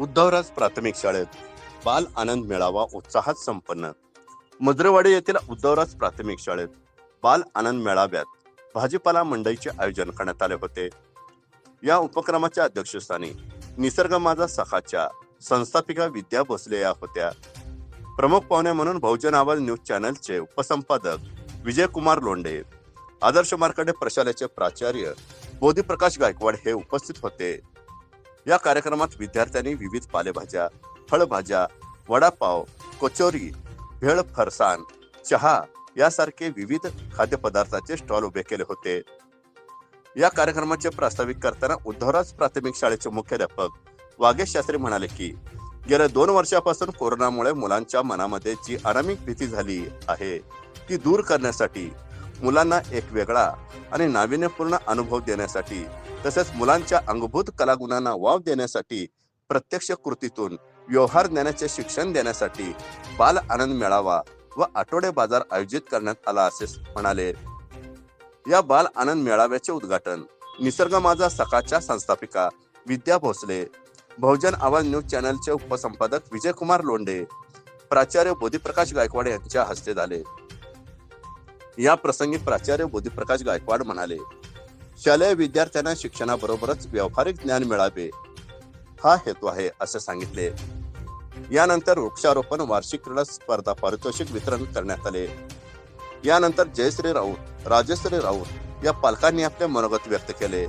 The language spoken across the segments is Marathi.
उद्धवराज प्राथमिक शाळेत बाल आनंद मेळावा उत्साहात संपन्न. मद्रवाडी येथील उद्धवराज प्राथमिक शाळेत बाल आनंद मेळाव्यात भाजीपाला मंडईचे आयोजन करण्यात आले होते. या उपक्रमाच्या अध्यक्षस्थानी निसर्ग माझा सखाच्या संस्थापिका विद्या भोसले या होत्या. प्रमुख पाहुणे म्हणून बहुजन आवाज न्यूज चॅनलचे उपसंपादक विजयकुमार लोंढे आदर्श मार्कडे प्रशालेचे प्राचार्य बोधीप्रकाश गायकवाड हे उपस्थित होते. या कार्यक्रमात विद्यार्थ्यांनी विविध पालेभाज्या फळभाज्या वडापाव कचोरी भेळ फरसाण चहा यासारखे विविध खाद्यपदार्थाचे स्टॉल उभे केले होते. या कार्यक्रमाचे प्रास्ताविक करताना उद्धवराज प्राथमिक शाळेचे मुख्याध्यापक वागेश शास्त्री म्हणाले की गेल्या दोन वर्षापासून कोरोनामुळे मुलांच्या मनामध्ये जी अनामिक भीती झाली आहे ती दूर करण्यासाठी मुलांना एक वेगळा आणि नाविन्यपूर्ण अनुभव देण्यासाठी तसेच मुलांच्या अंगभूत कलागुणांना वाव देण्यासाठी प्रत्यक्ष कृतीतून व्यवहार ज्ञानाचे शिक्षण देण्यासाठी बाल आनंद मेळावा व आठवडे बाजार आयोजित करण्यात आला असे म्हणाले. या बाल आनंद मेळाव्याचे उद्घाटन निसर्ग माझा सकाळच्या संस्थापिका विद्या भोसले बहुजन आवाज न्यूज चॅनलचे उपसंपादक विजयकुमार लोंढे प्राचार्य बोधीप्रकाश गायकवाड यांच्या हस्ते झाले. या प्रसंगी प्राचार्य बोधीप्रकाश गायकवाड म्हणाले शालेय विद्यार्थ्यांना शिक्षणाबरोबरच व्यावहारिक ज्ञान मिळावे हा हेतू आहे असे सांगितले. यानंतर वृक्षारोपण वार्षिक क्रीडा स्पर्धा पारितोषिक वितरण करण्यात आले. यानंतर जयश्री राऊत राजश्री राऊत या पालकांनी आपले मनोगत व्यक्त केले.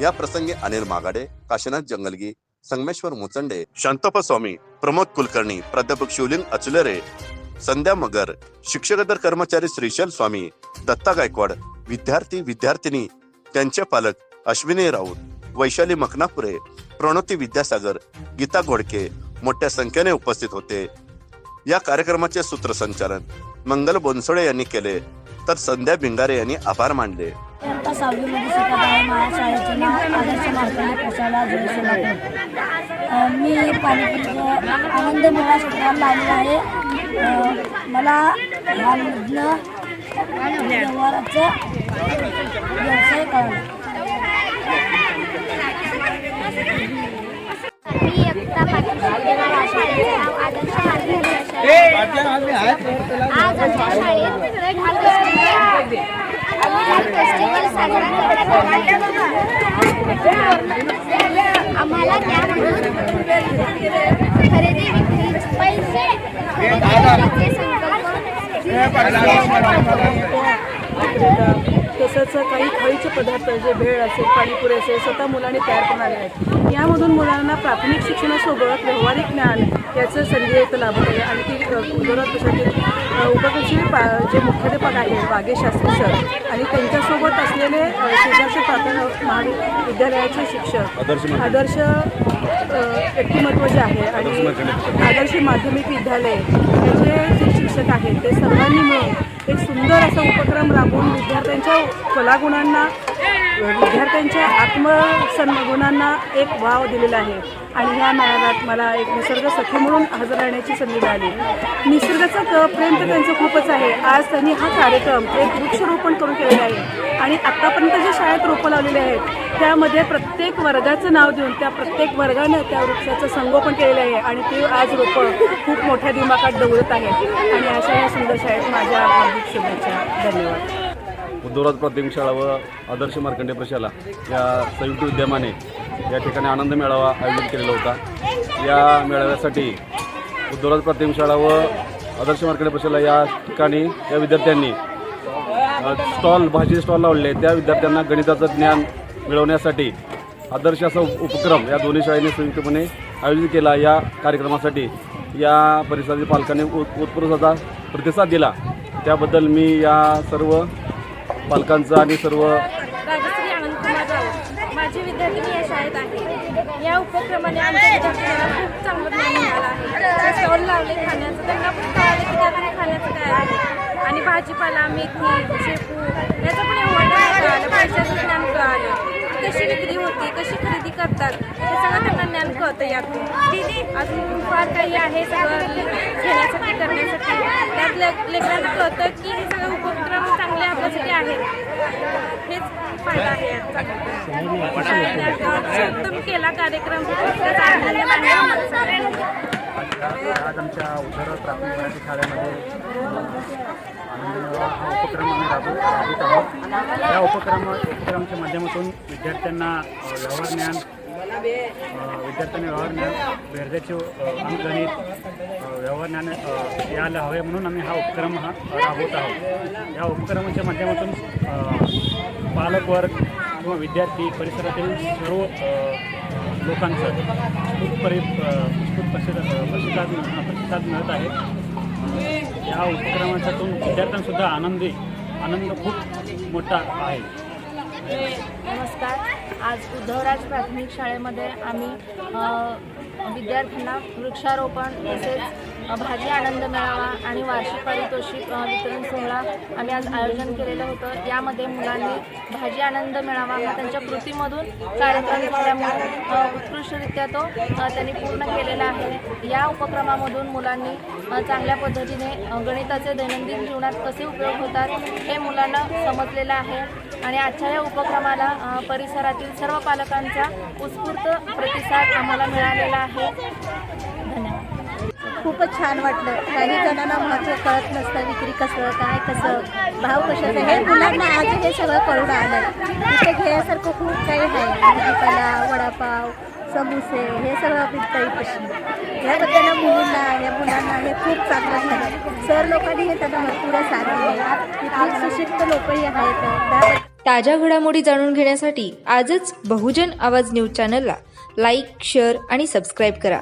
या प्रसंगी अनिल मागाडे काशीनाथ जंगलगी संगमेश्वर मुचंडे शांतप्पा स्वामी प्रमोद कुलकर्णी प्राध्यापक शिवलिंग अचुलेरे संध्या मगर शिक्षकदर कर्मचारी श्रीशैल स्वामी दत्ता गायकवाड विद्यार्थी विद्यार्थिनी त्यांचे पालक अश्विनी राऊत वैशाली मखनापुरे प्रणोती विद्यासागर गीता घोडके मोठ्या संख्येने उपस्थित होते. या कार्यक्रमाचे सूत्रसंचालन मंगल बोनसोडे यांनी केले तर संध्या भिंगारे यांनी आभार मानले. मी आता शिकत आहे नाव आदर्श मी पाणीपुरीचं आनंद मेळा आहे. मला व्यवहाराचा व्यवसाय आदर्श आज आमच्या शाळेत आम्हाला त्यामधून खरेदी विक्री पैसे खरेदी विक्रीचे संकल्प तसंच काही खळीचे पदार्थ जे भेळ असेल पाणीपुरी असेल स्वतः मुलांनी तयार करून आले आहेत. यामधून मुलांना प्राथमिक शिक्षणासोबत व्यावहारिक ज्ञान याचं संधी इथं लाभत आहे आणि ती प्रशातील उपकरची पा जे मुख्याध्यापक आहेत वागे शास्त्री सर आणि त्यांच्यासोबत असलेले शेजारचे प्राथमिक महाविद्यालयाचे शिक्षक आदर्श व्यक्तिमत्व जे आहे आणि आदर्श माध्यमिक विद्यालय. याचे जे शिक्षक आहेत ते सर्वांनी मिळून एक सुंदर असा उपक्रम राबवून विद्यार्थ्यांच्या कलागुणांना विद्यार्थ्यांच्या आत्मसन्मागुणांना एक वाव दिलेला आहे. आणि ह्या मेळाव्यात मला एक निसर्ग सखी म्हणून हजर राहण्याची संधी मिळाली. निसर्गाचं क प्रेम तर त्यांचं खूपच आहे. आज त्यांनी हा कार्यक्रम एक वृक्षरोपण करून केलेला आहे. आणि आत्तापर्यंत जे शाळेत रोपं लावलेले आहेत त्यामध्ये प्रत्येक वर्गाचं नाव देऊन त्या प्रत्येक वर्गानं त्या वृक्षाचं संगोपन केलेलं आहे. आणि ते आज रोपं खूप मोठ्या दिमाखात दौडत आहेत. आणि अशा या सुंदर शाळेत माझ्या हार्दिक शुभेच्छा. धन्यवाद. उद्धवराज प्राथमिक शाळा व आदर्श मार्कंडे प्रशाला या संयुक्त विद्यमाने या ठिकाणी आनंद मेळावा आयोजित केलेला होता. या मेळाव्यासाठी उद्धवराज प्राथमिक शाळा व आदर्श मार्कंडे प्रशाला या ठिकाणी या विद्यार्थ्यांनी स्टॉल भाजी स्टॉल लावले त्या विद्यार्थ्यांना गणिताचं ज्ञान मिळवण्यासाठी आदर्श असा उपक्रम या दोन्ही शाळेने संयुक्तपणे आयोजित केला. या कार्यक्रमासाठी या परिसरातील पालकांनी उत प्रतिसाद दिला. त्याबद्दल मी या सर्व पालकांचं आणि सर्व राजश्री अनंतकुमार राऊत माझी विद्यार्थिनी या शाळेत आहे. या उपक्रमाने आमच्या विद्यार्थ्यांना खूप चांगलं ज्ञान मिळालं आहे. स्टॉल लावले खाण्याचं त्यांना पण कळालं की खाण्याचं काय आहे. आणि भाजीपाला मेथी शेपू याचं पण एवढं कळालं पैशाचं ज्ञान कळालं. कशी विक्री होती कशी खरेदी करतात हे सगळं त्यांना ज्ञान कळतं यातून. अजून फार काही आहे सगळं घेण्यासाठी करण्यासाठी. त्यात लेकरांना कळतं की हे आहे. हेच फायदा आहे उत्तम केला कार्यक्रम. आज आमच्या उदर प्राथमिक मराठी शाळेमध्ये हा उपक्रम आम्ही राबव आहोत. या उपक्रम उपक्रमाच्या माध्यमातून विद्यार्थ्यांना व्यवहार ज्ञान विद्यार्थ्यांना व्यवहार ज्ञान अंकगणित अ, यायला हवे म्हणून आम्ही हा उपक्रम हा राबवत आहोत. या उपक्रमाच्या माध्यमातून पालकवर्ग किंवा विद्यार्थी परिसरातील सर्व लोकांचं खूप परि खूप प्रसिद्ध प्रतिसाद प्रतिसाद मिळत आहे. या उपक्रमाच्यातून विद्यार्थ्यांसुद्धा आनंदी आनंद खूप मोठा आहे. नमस्कार. आज उद्धवराज प्राथमिक शाळेमध्ये आम्ही विद्यार्थ्यांना वृक्षारोपण तसेच भाजी आनंद मेळावा आणि वार्षिक पारितोषिक वितरण सोहळा आम्ही आज आयोजन केलेलं होतं. यामध्ये मुलांनी भाजी आनंद मेळावा हा त्यांच्या कृतीमधून कार्यक्रम झाल्यामुळे उत्कृष्टरित्या तो त्यांनी पूर्ण केलेला आहे. या उपक्रमामधून मुलांनी चांगल्या पद्धतीने गणिताचे दैनंदिन जीवनात कसे उपयोग होतात हे मुलांना समजलेलं आहे. आणि आजच्या या उपक्रमाला परिसरातील सर्व पालकांचा उत्स्फूर्त प्रतिसाद आम्हाला मिळालेला आहे. खूपच छान वाटलं. काही जणांना महत्त्व कळत नसतं विक्री कसं काय कसं भाव कसं हे मुलांना आज हे सगळं कळून आलं तिथे घेण्यासारखं खूप काही आहे. भाजीपाला वडापाव समोसे हे सगळं विकता कशी याबद्दल मुलींना या मुलांना हे खूप चांगलं झालं. सर लोकांनी हे त्यांना भरपूर साथ सुशिक्त लोकही आहेत. ताज्या घडामोडी जाणून घेण्यासाठी आजच बहुजन आवाज न्यूज चॅनलला लाईक शेअर आणि सबस्क्राईब करा.